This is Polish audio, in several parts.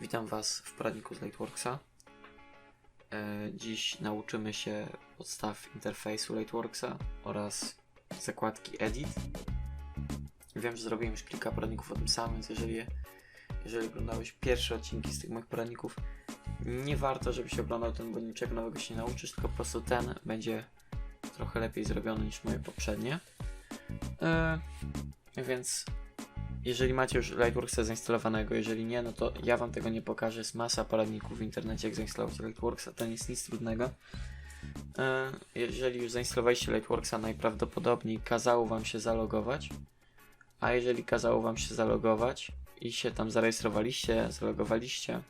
Witam Was w poradniku z Lightworksa. E, Dziś nauczymy się podstaw interfejsu Lightworksa oraz zakładki Edit. Wiem, że zrobiłem już kilka poradników o tym samym, więc jeżeli, jeżeli oglądałeś pierwsze odcinki z tych moich poradników, nie warto, żebyś oglądał ten, bo niczego nowego się nie nauczysz, tylko po prostu ten będzie trochę lepiej zrobiony niż moje poprzednie. E, Więc jeżeli macie już Lightworksa zainstalowanego, jeżeli nie, no to ja wam tego nie pokażę. Jest masa poradników w internecie, jak zainstalować Lightworksa, to nie jest nic trudnego. E, Jeżeli już zainstalowaliście Lightworksa, najprawdopodobniej kazało wam się zalogować. A jeżeli kazało wam się zalogować i się tam zarejestrowaliście, zalogowaliście,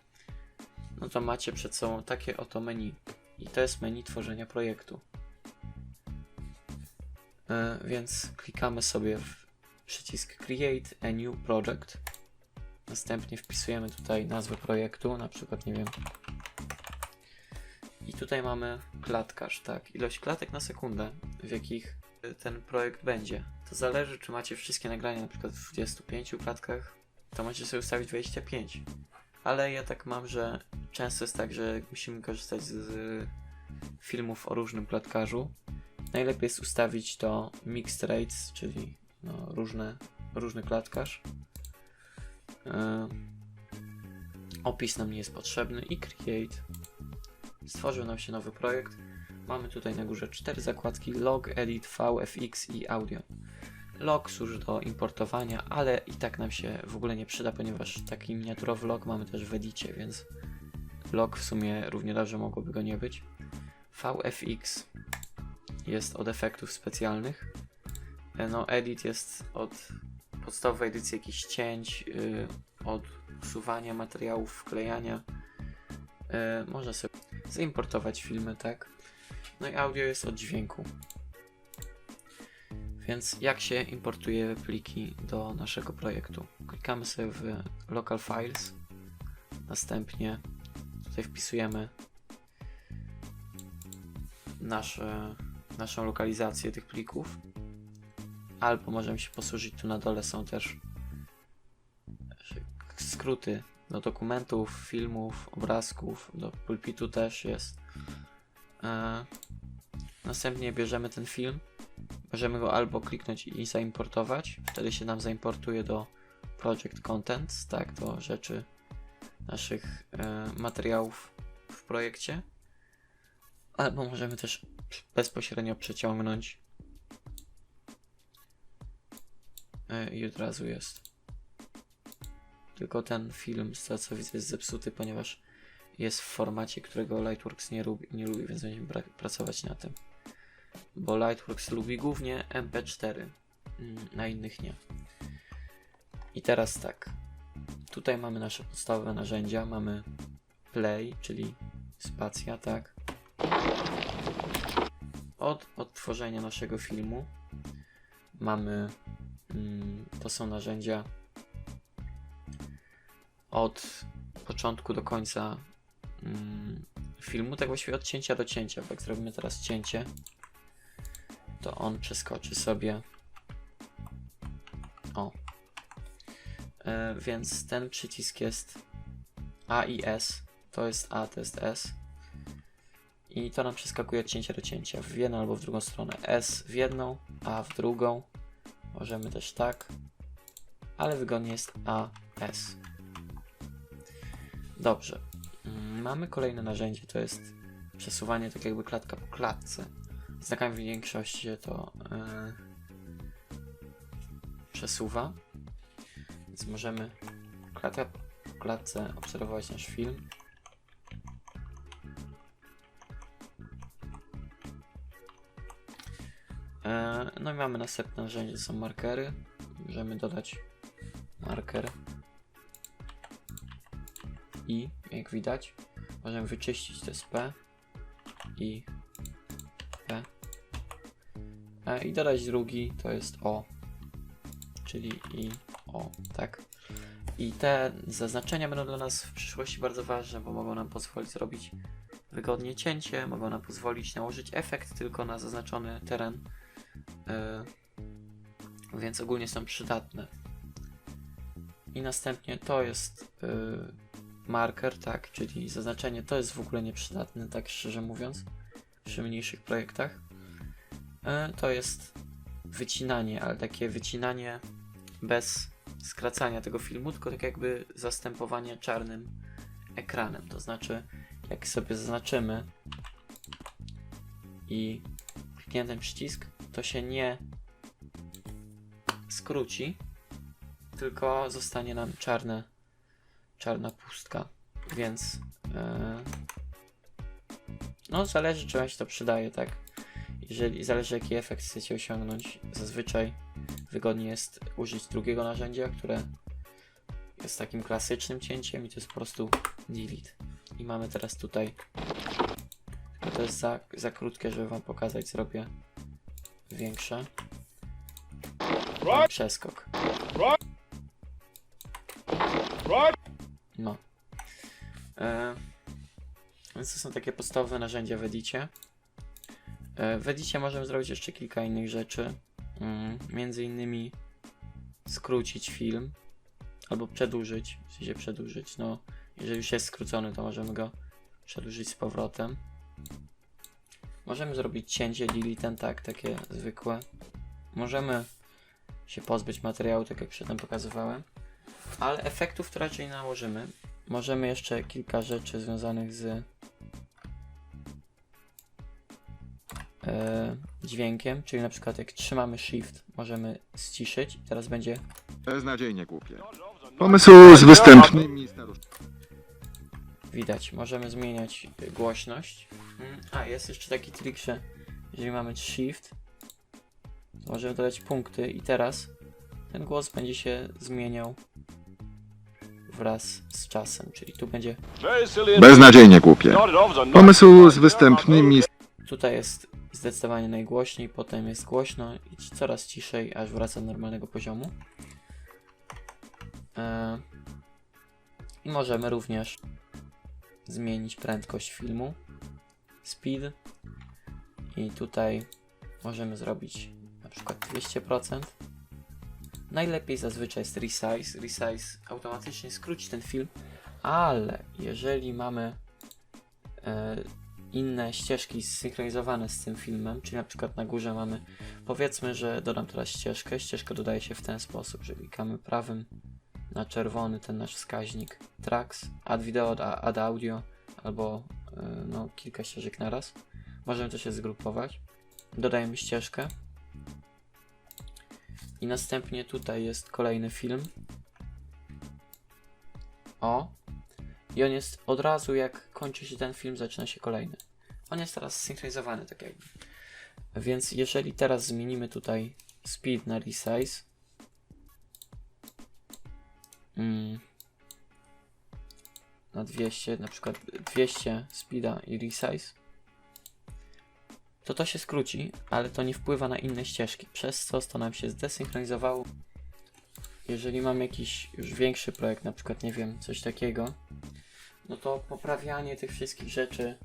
no to macie przed sobą takie oto menu. I to jest menu tworzenia projektu. E, Więc klikamy sobie w przycisk Create a New Project. Następnie wpisujemy tutaj nazwę projektu, na przykład, nie wiem. I tutaj mamy klatkarz, tak, ilość klatek na sekundę, w jakich y, ten projekt będzie. To zależy, czy macie wszystkie nagrania na przykład w 25 klatkach, to możecie sobie ustawić 25. Ale ja tak mam, że często jest tak, że musimy korzystać z filmów o różnym klatkarzu. Najlepiej jest ustawić to mixed rates, czyli no, różne, różny klatkarz. E, opis nam nie jest potrzebny i create. Stworzył nam się nowy projekt. Mamy tutaj na górze cztery zakładki log, edit, VFX i audio. Log służy do importowania, ale i tak nam się w ogóle nie przyda, ponieważ taki miniaturowy log mamy też w edicie, więc log w sumie równie dobrze mogłoby go nie być. VFX jest od efektów specjalnych. E, No, edit jest od podstawowej edycji jakichś cięć, yy, od usuwania materiałów, wklejania. Yy, można sobie zaimportować filmy, tak? No i audio jest od dźwięku. Więc jak się importuje pliki do naszego projektu? Klikamy sobie w Local Files. Następnie tutaj wpisujemy nasze, naszą lokalizację tych plików albo możemy się posłużyć, tu na dole są też skróty do dokumentów, filmów, obrazków, do pulpitu też jest. E, następnie bierzemy ten film, możemy go albo kliknąć i zaimportować, wtedy się nam zaimportuje do Project Contents, tak, do rzeczy naszych e, materiałów w projekcie. Albo możemy też bezpośrednio przeciągnąć i od razu jest. Tylko ten film, z tego co widzę, jest zepsuty, ponieważ jest w formacie, którego Lightworks nie lubi, nie lubi więc będziemy pracować na tym. Bo Lightworks lubi głównie MP4, mm, na innych nie. I teraz tak. Tutaj mamy nasze podstawowe narzędzia. Mamy play, czyli spacja, tak. Od odtworzenia naszego filmu mamy to są narzędzia od początku do końca mm, filmu, tak właściwie od cięcia do cięcia. Bo jak zrobimy teraz cięcie, to on przeskoczy sobie. O. E, więc ten przycisk jest A i S. To jest A, to jest S. I to nam przeskakuje od cięcia do cięcia w jedną albo w drugą stronę. S w jedną, A w drugą. Możemy też tak, ale wygodnie jest AS. Dobrze. Mm, Mamy kolejne narzędzie, to jest przesuwanie tak jakby klatka po klatce. Znakami w większości się to yy, przesuwa. Więc możemy klatka po klatce obserwować nasz film. No i mamy następne narzędzie, są markery. Możemy dodać marker. I jak widać możemy wyczyścić to jest P i P. E, i dodać drugi to jest O. Czyli i O tak? I te zaznaczenia będą dla nas w przyszłości bardzo ważne, bo mogą nam pozwolić zrobić wygodnie cięcie, mogą nam pozwolić nałożyć efekt tylko na zaznaczony teren więc ogólnie są przydatne. I następnie to jest yy, marker, tak, czyli zaznaczenie to jest w ogóle nieprzydatne, tak szczerze mówiąc, przy mniejszych projektach. E, to jest wycinanie, ale takie wycinanie bez skracania tego filmu, tylko tak jakby zastępowanie czarnym ekranem. To znaczy, jak sobie zaznaczymy i klikniemy ten przycisk, to się nie skróci, tylko zostanie nam czarne, czarna pustka. Więc e, no zależy, wam się to przydaje, tak? Jeżeli zależy, jaki efekt chcecie osiągnąć, zazwyczaj wygodnie jest użyć drugiego narzędzia, które jest takim klasycznym cięciem i to jest po prostu delete. I mamy teraz tutaj, tylko to jest za, za krótkie, żeby wam pokazać, zrobię większe. I przeskok. No. E, więc to są takie podstawowe narzędzia w Edicie. E, w Edicie możemy zrobić jeszcze kilka innych rzeczy. Mm, między innymi skrócić film albo przedłużyć, w sensie przedłużyć. No, jeżeli już jest skrócony, to możemy go przedłużyć z powrotem. Możemy zrobić cięcie, delete, tak, takie zwykłe. Możemy się pozbyć materiału, tak jak przedtem pokazywałem, ale efektów to raczej nałożymy. Możemy jeszcze kilka rzeczy związanych z e, dźwiękiem, czyli na przykład jak trzymamy Shift, możemy ściszyć. Teraz będzie Beznadziejnie głupie. Pomysł z występnymi staruszkami. widać. Możemy zmieniać y, głośność. Mm, A, jest jeszcze taki trik, że jeżeli mamy Shift, to możemy dodać punkty i teraz ten głos będzie się zmieniał wraz z czasem, czyli tu będzie, Beznadziejnie głupie. Pomysł z występnymi tutaj jest zdecydowanie najgłośniej, potem jest głośno i ci- coraz ciszej, aż wraca do normalnego poziomu. E, I możemy również zmienić prędkość filmu, speed i tutaj możemy zrobić na przykład 200%. Najlepiej zazwyczaj jest resize. Resize automatycznie skróci ten film, ale jeżeli mamy e, inne ścieżki zsynchronizowane z tym filmem, czyli na przykład na górze mamy, powiedzmy, że dodam teraz ścieżkę. Ścieżka dodaje się w ten sposób, że klikamy prawym na czerwony ten nasz wskaźnik tracks, add video, add, audio albo e, no, kilka ścieżek naraz. Możemy też je zgrupować. Dodajemy ścieżkę. I następnie tutaj jest kolejny film. O. I on jest od razu, jak kończy się ten film, zaczyna się kolejny. On jest teraz zsynchronizowany, tak jakby. Więc jeżeli teraz zmienimy tutaj speed na resize, mm, na 200, na przykład 200 speeda i resize, to to się skróci, ale to nie wpływa na inne ścieżki, przez co to nam się zdesynchronizowało. Jeżeli mam jakiś już większy projekt, na przykład, nie wiem, coś takiego, no to poprawianie tych wszystkich rzeczy,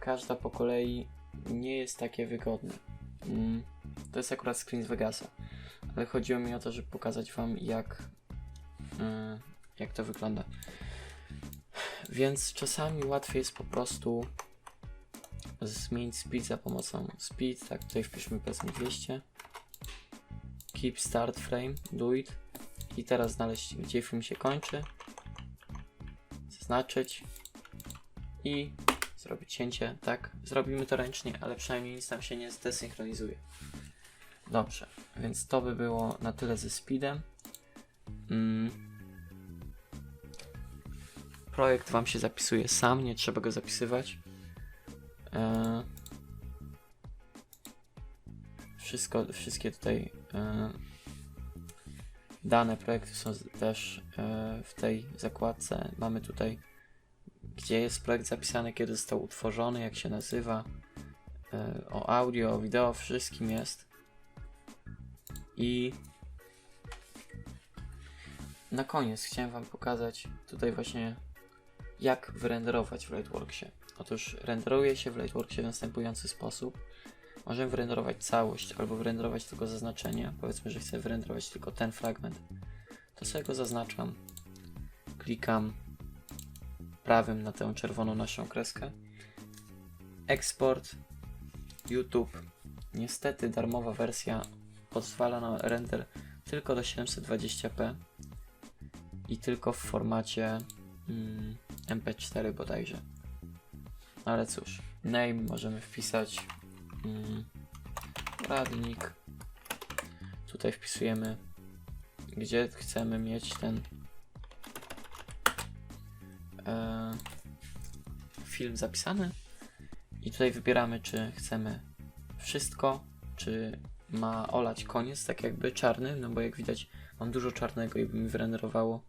każda po kolei, nie jest takie wygodne. Mm, to jest akurat screen z Vegasa, ale chodziło mi o to, żeby pokazać Wam, jak, mm, jak to wygląda. Więc czasami łatwiej jest po prostu zmienić speed za pomocą speed, tak tutaj wpiszmy powiedzmy 200 keep start frame, do it. I teraz znaleźć gdzie film się kończy. Zaznaczyć. I zrobić cięcie, tak, zrobimy to ręcznie, ale przynajmniej nic nam się nie zdesynchronizuje. Dobrze, więc to by było na tyle ze speedem. Mm. Projekt Wam się zapisuje sam, nie trzeba go zapisywać E, wszystko, wszystkie tutaj e, dane projektu są też e, w tej zakładce. Mamy tutaj, gdzie jest projekt zapisany, kiedy został utworzony, jak się nazywa, e, o audio, o wideo, wszystkim jest. I na koniec chciałem Wam pokazać tutaj właśnie jak wyrenderować w Lightworksie. Otóż renderuje się w Lightworksie w następujący sposób. Możemy wyrenderować całość albo wyrenderować tylko zaznaczenie. Powiedzmy, że chcę wyrenderować tylko ten fragment. To sobie go zaznaczam. Klikam prawym na tę czerwoną naszą kreskę. Eksport YouTube. Niestety darmowa wersja pozwala na render tylko do 720p i tylko w formacie mm, MP4 bodajże. Ale cóż, name możemy wpisać mm, radnik. Tutaj wpisujemy, gdzie chcemy mieć ten e, film zapisany. I tutaj wybieramy, czy chcemy wszystko, czy ma olać koniec, tak jakby czarny, no bo jak widać mam dużo czarnego i by mi wyrenderowało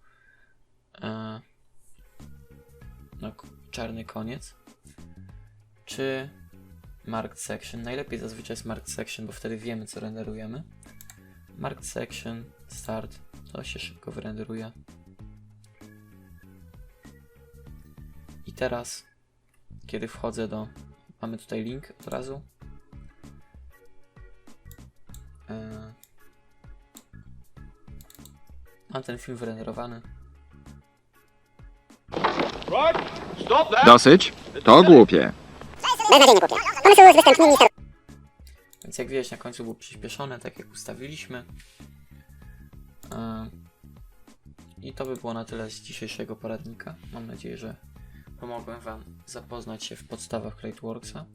czarny koniec. Czy marked section? Najlepiej zazwyczaj jest marked section, bo wtedy wiemy co renderujemy. Marked section, start, to się szybko wyrenderuje. I teraz, kiedy wchodzę do. Mamy tutaj link od razu. E, Mam ten film wyrenderowany. Dosyć? To głupie. Więc jak widać na końcu było przyspieszone, tak jak ustawiliśmy. E, I to by było na tyle z dzisiejszego poradnika. Mam nadzieję, że pomogłem Wam zapoznać się w podstawach CrateWorksa.